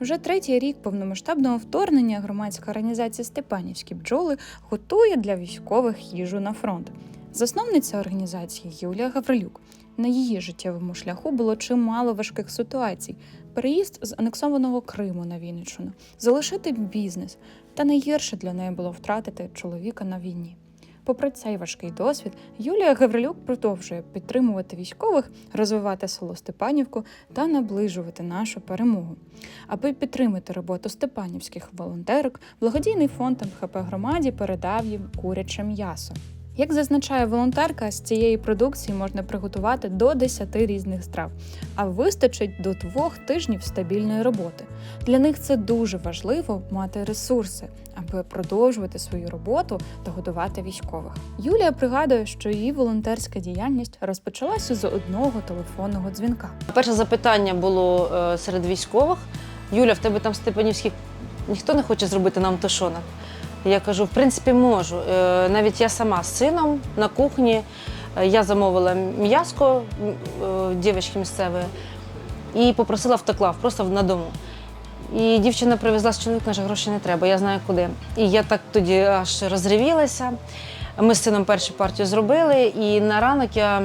Вже третій рік повномасштабного вторгнення громадська організація Степанівські бджоли готує для військових їжу на фронт. Засновниця організації Юлія Гаврилюк. На її життєвому шляху було чимало важких ситуацій: переїзд з анексованого Криму на Вінниччину, залишити бізнес, та найгірше для неї було втратити чоловіка на війні. Попри цей важкий досвід, Юлія Гаврилюк продовжує підтримувати військових, розвивати село Степанівку та наближувати нашу перемогу. Аби підтримати роботу степанівських волонтерок, благодійний фонд МХП громаді передав їм куряче м'ясо. Як зазначає волонтерка, з цієї продукції можна приготувати до 10 різних страв, а вистачить до двох тижнів стабільної роботи. Для них це дуже важливо мати ресурси, аби продовжувати свою роботу та годувати військових. Юлія пригадує, що її волонтерська діяльність розпочалася з одного телефонного дзвінка. Перше запитання було е, серед військових: Юля, в тебе там Степанівських ніхто не хоче зробити нам тушонок? Я кажу, в принципі, можу. Е, Навіть я сама з сином на кухні. е, Я замовила м'яско е, дівчинки місцевої і попросила автоклав просто на дому. І дівчина привезла з чоловіком, каже, грошей не треба, я знаю куди. І я так тоді аж розривілася. Ми з сином першу партію зробили, і на ранок я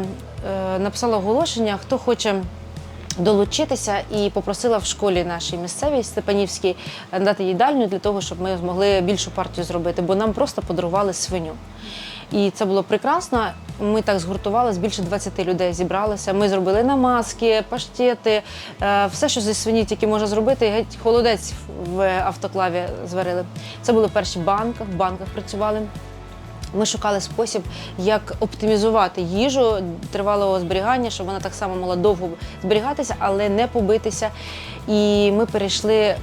написала оголошення, хто хоче долучитися, і попросила в школі нашій місцевій Степанівській дати їдальню для того, щоб ми змогли більшу партію зробити, бо нам просто подарували свиню. І це було прекрасно. Ми так згуртувалися, більше 20 людей зібралися. Ми зробили намазки, паштети, е, все, що зі свині тільки може зробити. Геть холодець в автоклаві зварили. Це були перші банках, в банках працювали. Ми шукали спосіб, як оптимізувати їжу тривалого зберігання, щоб вона так само могла довго зберігатися, але не побитися. І ми перейшли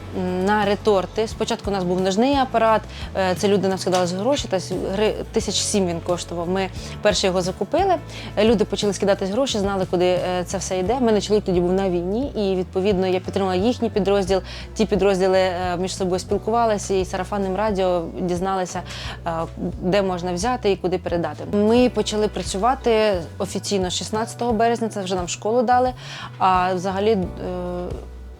на реторти. Спочатку у нас був ножний апарат, е, це люди нам скидали з гроші, та тисяч сім він коштував. Ми перше його закупили. Е, Люди почали скидатись гроші, знали, куди е, це все йде. У мене тоді був на війні, і відповідно я підтримала їхній підрозділ. Ті підрозділи між собою спілкувалися і сарафанним радіо дізналися, де можна взяти і куди передати. Ми почали працювати офіційно 16 березня. Це вже нам школу дали. А взагалі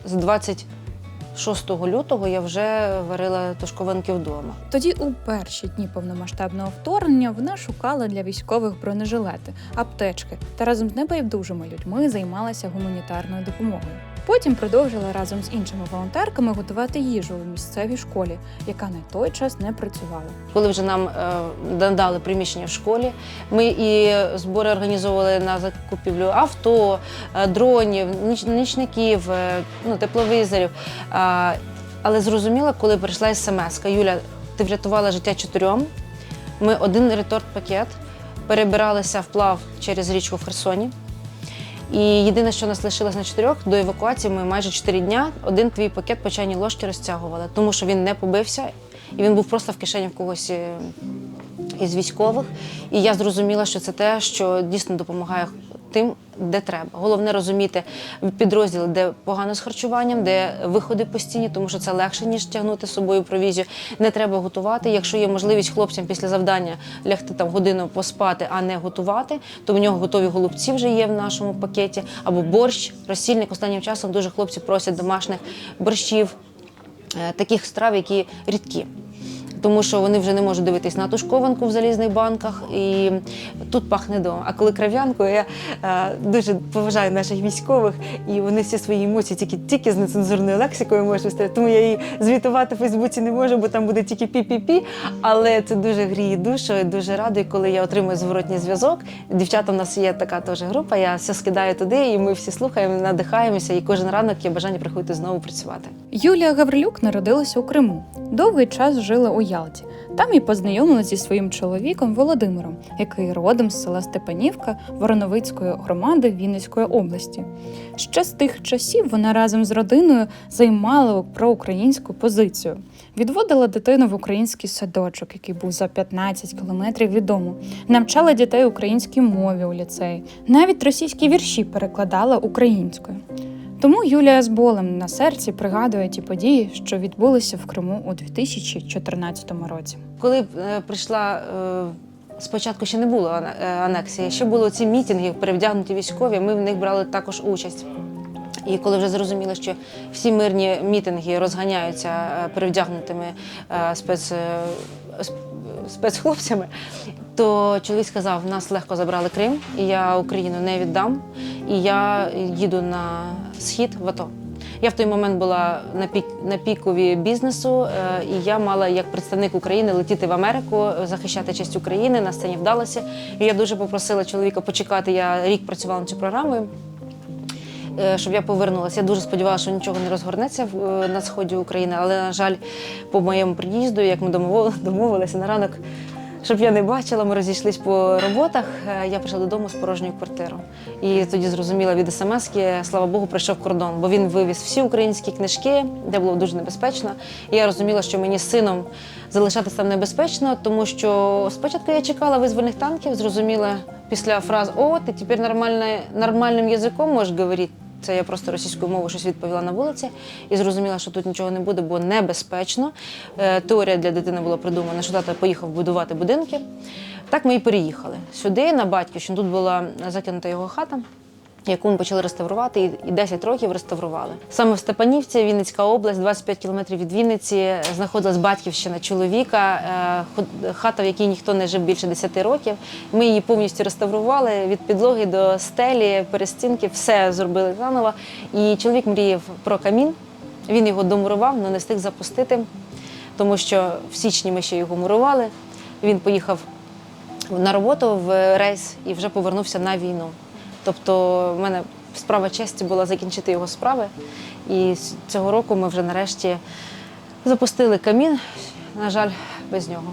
з 26 лютого я вже варила тушкованки вдома. Тоді, у перші дні повномасштабного вторгнення, вона шукала для військових бронежилети, аптечки та разом з небайдужими людьми займалася гуманітарною допомогою. Потім продовжила разом з іншими волонтерками готувати їжу у місцевій школі, яка на той час не працювала. Коли вже нам е, надали приміщення в школі, ми і збори організовували на закупівлю авто, е, дронів, ніч, нічників, е, ну, тепловізорів. А, але зрозуміла, коли прийшла смс Юля, ти врятувала життя чотирьом. Ми один реторт-пакет перебиралися вплав через річку в Херсоні. І єдине, що нас лишилось на чотирьох, до евакуації ми майже чотири дня один твій пакет по чайній ложки розтягували, тому що він не побився і він був просто в кишені в когось е, із військових. І я зрозуміла, що це те, що дійсно допомагає тим, де треба. Головне розуміти підрозділи, де погано з харчуванням, де виходи постійні, тому що це легше, ніж тягнути з собою провізію. Не треба готувати. Якщо є можливість хлопцям після завдання лягти там годину поспати, а не готувати, то в нього готові голубці вже є в нашому пакеті, або борщ, розсільник. Останнім часом дуже хлопці просять домашніх борщів, е, таких страв, які рідкі. Тому що вони вже не можуть дивитись на тушкованку в залізних банках, і тут пахне дома. А коли крав'янкою, я е, дуже поважаю наших військових, і вони всі свої емоції тільки, тільки з нецензурною лексикою можуть виставити. Тому я її звітувати в Фейсбуці не можу, бо там буде тільки пі-пі-пі. Але це дуже гріє душу, і дуже радий, коли я отримую зворотній зв'язок. Дівчата, у нас є така теж група, я все скидаю туди, і ми всі слухаємо, надихаємося, і кожен ранок є бажання приходити знову працювати. Юлія Гаврилюк народилася у Криму. Довгий час жила у Ялті. Там і познайомилася зі своїм чоловіком Володимиром, який родом з села Степанівка Вороновицької громади Вінницької області. Ще з тих часів вона разом з родиною займала проукраїнську позицію. Відводила дитину в український садочок, який був за 15 кілометрів від дому. Навчала дітей українській мові у ліцеї. Навіть російські вірші перекладала українською. Тому Юлія з болем на серці пригадує ті події, що відбулися в Криму у 2014 році. Коли е, прийшла. Е, Спочатку ще не було е, анексії, ще були ці мітинги, перевдягнуті військові. Ми в них брали також участь. І коли вже зрозуміли, що всі мирні мітинги розганяються перевдягнутими спец, спецхлопцями, то чоловік сказав: нас легко забрали Крим, і я Україну не віддам, і я їду на схід в АТО. Я в той момент була на пік на пікові бізнесу, е, і я мала як представник України летіти в Америку, е, захищати честь України. На сцені вдалося. І я дуже попросила чоловіка почекати. Я рік працювала над цю програмою. е, Щоб я повернулася. Я дуже сподівалася, що нічого не розгорнеться на сході України, але, на жаль, по моєму приїзду, як ми домовилися на ранок, щоб я не бачила, ми розійшлись по роботах. е, Я прийшла додому з порожньою квартирою. І тоді зрозуміла від смски, слава Богу, прийшов кордон, бо він вивіз всі українські книжки, де було дуже небезпечно. І я розуміла, що мені з сином залишатися там небезпечно, тому що спочатку я чекала визвольних танків, зрозуміла після фраз О, ти тепер нормальним язиком можеш говорити. Це я просто російською мовою щось відповіла на вулиці і зрозуміла, що тут нічого не буде, бо небезпечно. Е, Теорія для дитини була придумана, що тато поїхав будувати будинки. Так ми і переїхали сюди, на Батьківщину. Тут була закинута його хата. Яку ми почали реставрувати, і- і 10 років реставрували. Саме в Степанівці, Вінницька область, 25 кілометрів від Вінниці, знаходилась батьківщина чоловіка, е, хата, в якій ніхто не жив більше 10 років. Ми її повністю реставрували від підлоги до стелі, перестінки, все зробили заново. І чоловік мріяв про камін. Він його домурував, але не встиг запустити, тому що в січні ми ще його мурували. Він поїхав на роботу в рейс і вже повернувся на війну. Тобто, в мене справа честі була закінчити його справи. І цього року ми вже нарешті запустили камін. На жаль, без нього.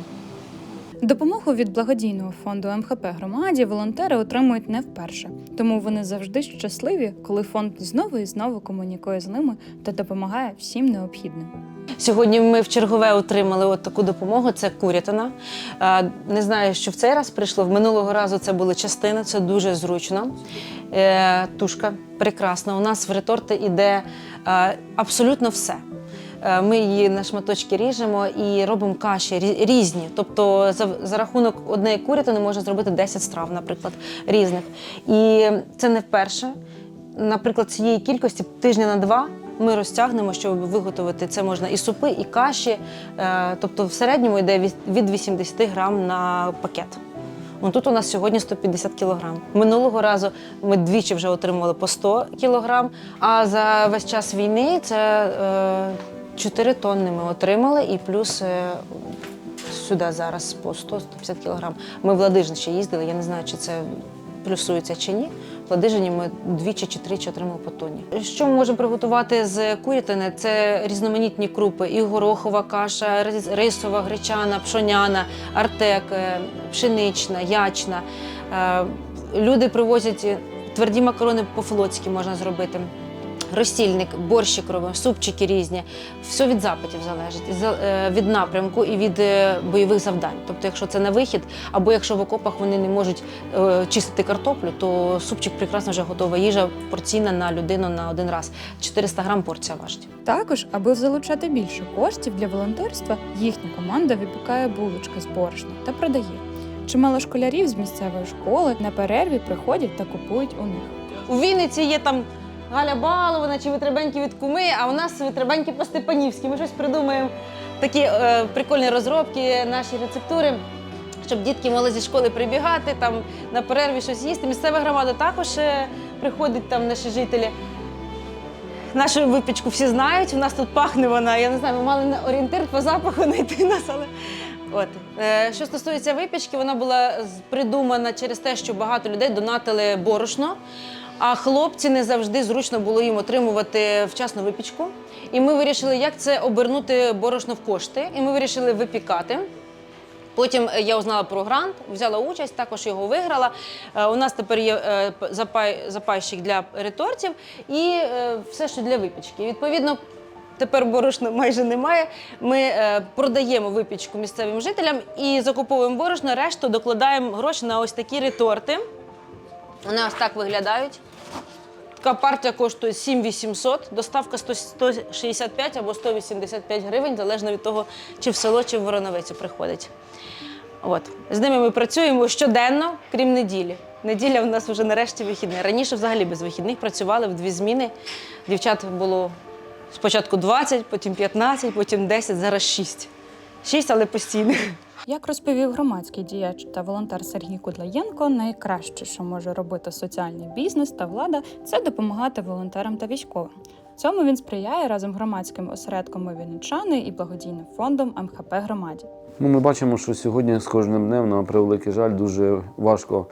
Допомогу від благодійного фонду МХП громаді волонтери отримують не вперше, тому вони завжди щасливі, коли фонд знову і знову комунікує з ними та допомагає всім необхідним. Сьогодні ми в чергове отримали от таку допомогу. Це курятина. Е, Не знаю, що в цей раз прийшло. В минулого разу це були частини, це дуже зручно. Е, Тушка прекрасна. У нас в реторти іде е, абсолютно все. Ми її на шматочки ріжемо і робимо каші різні. Тобто за, за рахунок однієї курятини можна зробити 10 страв, наприклад, різних. І це не вперше. Наприклад, цієї кількості тижня на два ми розтягнемо, щоб виготовити це можна і супи, і каші. Е, Тобто в середньому йде від- від 80 грам на пакет. Ну, тут у нас сьогодні 150 кілограм. Минулого разу ми двічі вже отримували по 100 кілограм, а за весь час війни це е, 4 тонни ми отримали, і плюс е, сюди зараз по 100-150 кілограм. Ми в Ладижин ще їздили, я не знаю, чи це плюсується чи ні. Ладижині ми двічі чи тричі отримали по тонні. Що ми можемо приготувати з курятини? Це різноманітні крупи: і горохова каша, рис- рисова, гречана, пшоняна, артек, е, пшенична, ячна. Е, Люди привозять тверді макарони по-флотськи можна зробити. Розсільник, борщик робимо, супчики різні. Все від запитів залежить, е, від напрямку і від е, бойових завдань. Тобто, якщо це на вихід, або якщо в окопах вони не можуть е, чистити картоплю, то супчик прекрасно вже готова їжа порційна на людину на один раз. 400 грам порція важить. Також, аби залучати більше коштів для волонтерства, їхня команда випікає булочки з борошна та продає. Чимало школярів з місцевої школи на перерві приходять та купують у них. У Вінниці є там Галя Балована чи витребеньки від куми, а у нас витребеньки по Степанівськи. Ми щось придумаємо. Такі е, прикольні розробки, наші рецептури, щоб дітки могли зі школи прибігати, там на перерві щось їсти. Місцева громада також е, приходить, там наші жителі. Нашу випічку всі знають, у нас тут пахне вона. Я не знаю, ми мали на орієнтир по запаху знайти нас, але. От. Е, Що стосується випічки, вона була придумана через те, що багато людей донатили борошно, а хлопці не завжди зручно було їм отримувати вчасну випічку. І ми вирішили, як це обернути борошно в кошти. І ми вирішили випікати. Потім е, я узнала про грант, взяла участь, також його виграла. Е, У нас тепер є е, запай, запайщик для ретортів і все, що для випічки. Відповідно, тепер борошна майже немає. Ми продаємо випічку місцевим жителям і закуповуємо борошно, решту докладаємо гроші на ось такі реторти. Вони ось так виглядають. Така партія коштує 7800, доставка 165 або 185 гривень, залежно від того, чи в село, чи в Вороновицю приходить. От. З ними ми працюємо щоденно, крім неділі. Неділя в нас вже нарешті вихідний. Раніше взагалі без вихідних працювали в дві зміни. Дівчат було спочатку 20, потім 15, потім 10, зараз 6. 6, але постійних. Як розповів громадський діяч та волонтер Сергій Кудлаєнко, найкраще, що може робити соціальний бізнес та влада, це допомагати волонтерам та військовим. Цьому він сприяє разом громадським осередком «Ми Вінничани і благодійним фондом МХП громаді. Ну, ми бачимо, що сьогодні з кожним днем, на превеликий жаль, дуже важко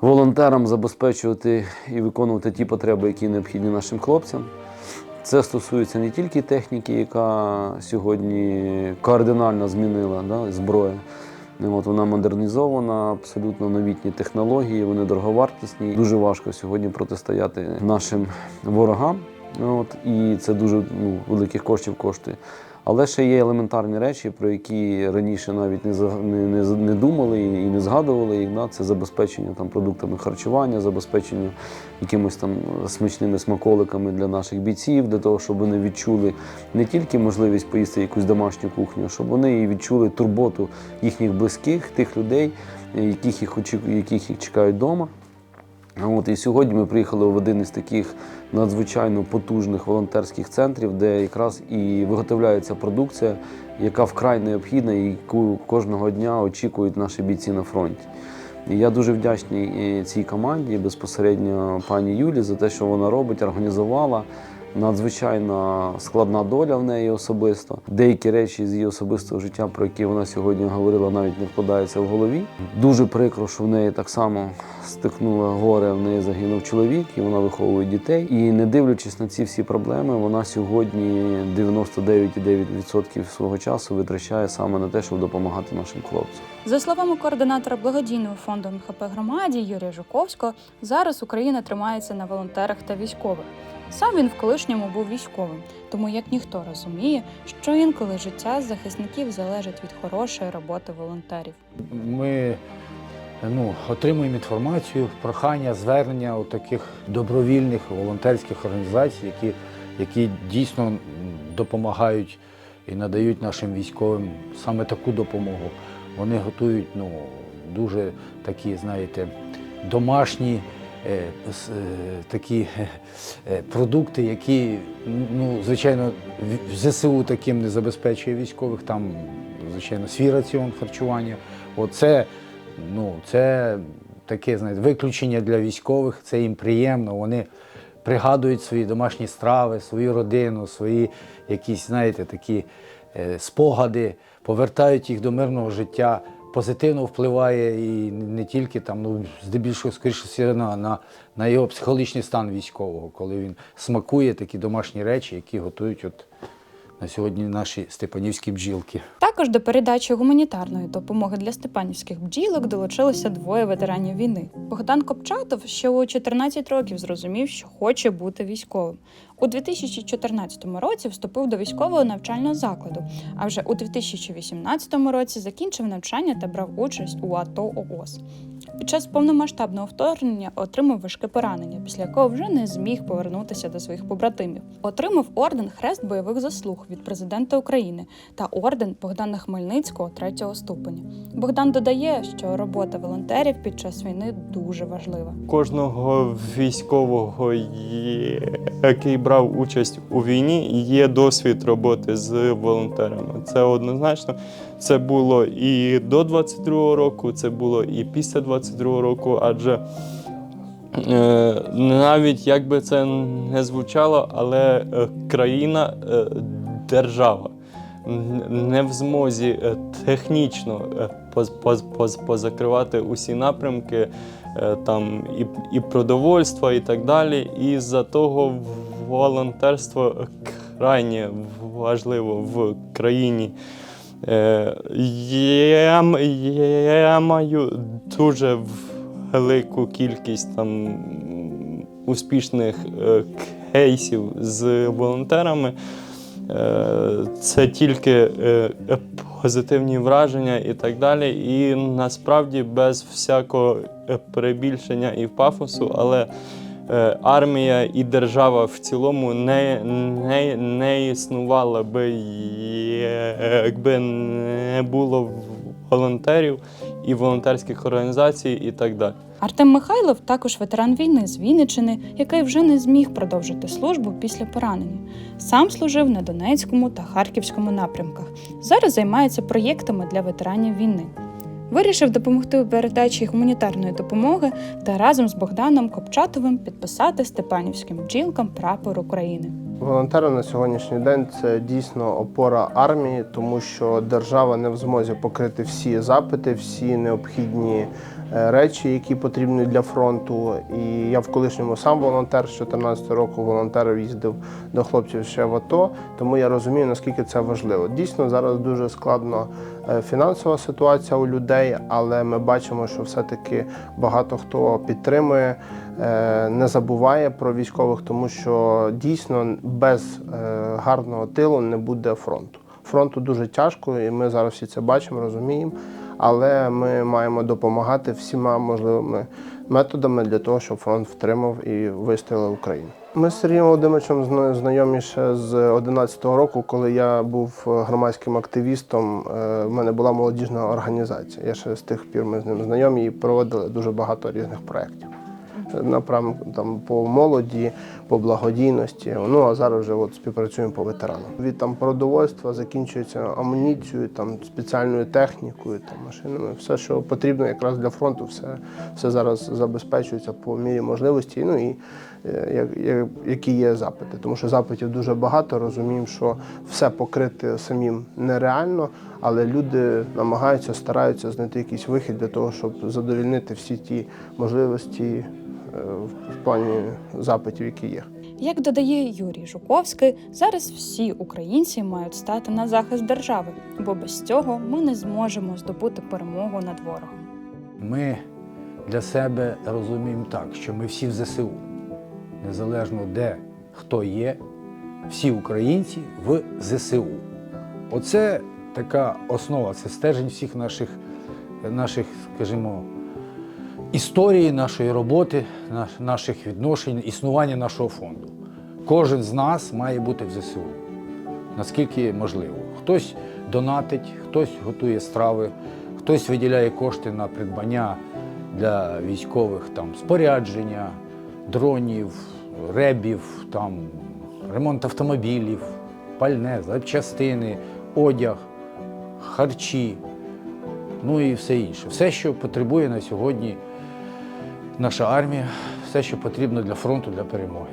волонтерам забезпечувати і виконувати ті потреби, які необхідні нашим хлопцям. Це стосується не тільки техніки, яка сьогодні кардинально змінила да, зброя. Ну, От вона модернізована, абсолютно новітні технології, вони дороговартісні. Дуже важко сьогодні протистояти нашим ворогам. Ну, От, і це дуже ну, великих коштів коштує. Але ще є елементарні речі, про які раніше навіть не, не, не, думали і не згадували їх. Да? Це забезпечення там, продуктами харчування, забезпечення якимось там смачними смаколиками для наших бійців, для того, щоб вони відчули не тільки можливість поїсти якусь домашню кухню, щоб вони і відчули турботу їхніх близьких, тих людей, яких їх, яких їх чекають вдома. От, і сьогодні ми приїхали в один із таких надзвичайно потужних волонтерських центрів, де якраз і виготовляється продукція, яка вкрай необхідна і яку кожного дня очікують наші бійці на фронті. І я дуже вдячний е, цій команді, безпосередньо пані Юлі, за те, що вона робить, організувала. Надзвичайно складна доля в неї особисто. Деякі речі з її особистого життя, про які вона сьогодні говорила, навіть не вкладаються в голові. Дуже прикро, що в неї так само стикнуло горе, в неї загинув чоловік, і вона виховує дітей. І не дивлячись на ці всі проблеми, вона сьогодні 99,9% свого часу витрачає саме на те, щоб допомагати нашим хлопцям. За словами координатора благодійного фонду МХП громаді Юрія Жуковського, зараз Україна тримається на волонтерах та військових. Сам він в колишньому був військовим, тому як ніхто розуміє, що інколи життя захисників залежить від хорошої роботи волонтерів. Ми ну, отримуємо інформацію, прохання, звернення у таких добровільних волонтерських організацій, які, які дійсно допомагають і надають нашим військовим саме таку допомогу. Вони готують ну, дуже такі, знаєте, домашні такі е, е, продукти, які, ну, звичайно, в- ЗСУ таким не забезпечує військових, там, звичайно, свій раціон харчування. Оце, ну, це таке, знаєте, виключення для військових, це їм приємно. Вони пригадують свої домашні страви, свою родину, свої якісь, знаєте, такі е, спогади, повертають їх до мирного життя. Позитивно впливає і не тільки там, ну здебільшого, скоріше на, на, на його психологічний стан військового, коли він смакує такі домашні речі, які готують от на сьогодні наші степанівські бджілки. Також до передачі гуманітарної допомоги для степанівських бджілок долучилося двоє ветеранів війни. Богдан Копчатов ще у 14 років зрозумів, що хоче бути військовим. У 2014 році вступив до військового навчального закладу, а вже у 2018 році закінчив навчання та брав участь у АТО ООС. Під час повномасштабного вторгнення отримав важке поранення, після якого вже не зміг повернутися до своїх побратимів. Отримав орден Хрест бойових заслуг від президента України та орден Богдана Хмельницького третього ступеня. Богдан додає, що робота волонтерів під час війни дуже важлива. кожного військового, який брав участь у війні, є досвід роботи з волонтерами. Це однозначно. Це було і до 22-го року, це було і після 22-го року, адже е, навіть як би це не звучало, але е, країна, е, держава не в змозі е, технічно е, поз- поз- поз- позакривати усі напрямки е, там і, і продовольства, і так далі. І за того волонтерство крайне важливо в країні. Е, Я, я маю дуже велику кількість там успішних е, кейсів з волонтерами. Е, Це тільки позитивні враження і так далі. І насправді без всякого перебільшення і пафосу, але армія і держава в цілому не, не, не існувала би, якби не було волонтерів і волонтерських організацій, і так далі. Артем Михайлов також ветеран війни з Вінничини, який вже не зміг продовжити службу після поранення. Сам служив на Донецькому та Харківському напрямках. Зараз займається проєктами для ветеранів війни. Вирішив допомогти у передачі гуманітарної допомоги та разом з Богданом Копчатовим підписати степанівським бджілкам прапор України. Волонтери на сьогоднішній день це дійсно опора армії, тому що держава не в змозі покрити всі запити, всі необхідні речі, які потрібні для фронту. І я в колишньому сам волонтер з 14 року волонтерів їздив до хлопців ще в АТО, тому я розумію, наскільки це важливо. Дійсно, зараз дуже складно е, фінансова ситуація у людей, але ми бачимо, що все-таки багато хто підтримує, е, не забуває про військових, тому що дійсно без е, гарного тилу не буде фронту. Фронту дуже тяжко, і ми зараз всі це бачимо, розуміємо. Але ми маємо допомагати всіма можливими методами для того, щоб фронт втримав і вистояла Україну. Ми з Сергієм Володимировичем зна- знайомі ще з 11-го року, коли я був е, громадським активістом. У В мене була молодіжна організація. Я ще з тих пір ми з ним знайомі і проводили дуже багато різних проєктів. Напрямку там по молоді, по благодійності. Ну а зараз вже от співпрацюємо по ветеранам. Від там продовольства закінчується амуніцією, там спеціальною технікою, там машинами. Все, що потрібно якраз для фронту, все, все зараз забезпечується по мірі можливості. Ну і е, як, як, які є запити. Тому що запитів дуже багато. Розуміємо, що все покрити самим нереально, але люди намагаються, стараються знайти якийсь вихід для того, щоб задовільнити всі ті можливості в плані запитів, які є. Як додає Юрій Жуковський, зараз всі українці мають стати на захист держави, бо без цього ми не зможемо здобути перемогу над ворогом. Ми для себе розуміємо так, що ми всі в ЗСУ, незалежно де хто є, всі українці в ЗСУ. Оце така основа, це стержень всіх наших, наших скажімо, історії, нашої роботи, наших відношень, існування нашого фонду. Кожен з нас має бути в ЗСУ, наскільки можливо. Хтось донатить, хтось готує страви, хтось виділяє кошти на придбання для військових там, спорядження, дронів, ребів, там, ремонт автомобілів, пальне, запчастини, одяг, харчі, ну і все інше. Все, що потребує на сьогодні наша армія, все, що потрібно для фронту, для перемоги.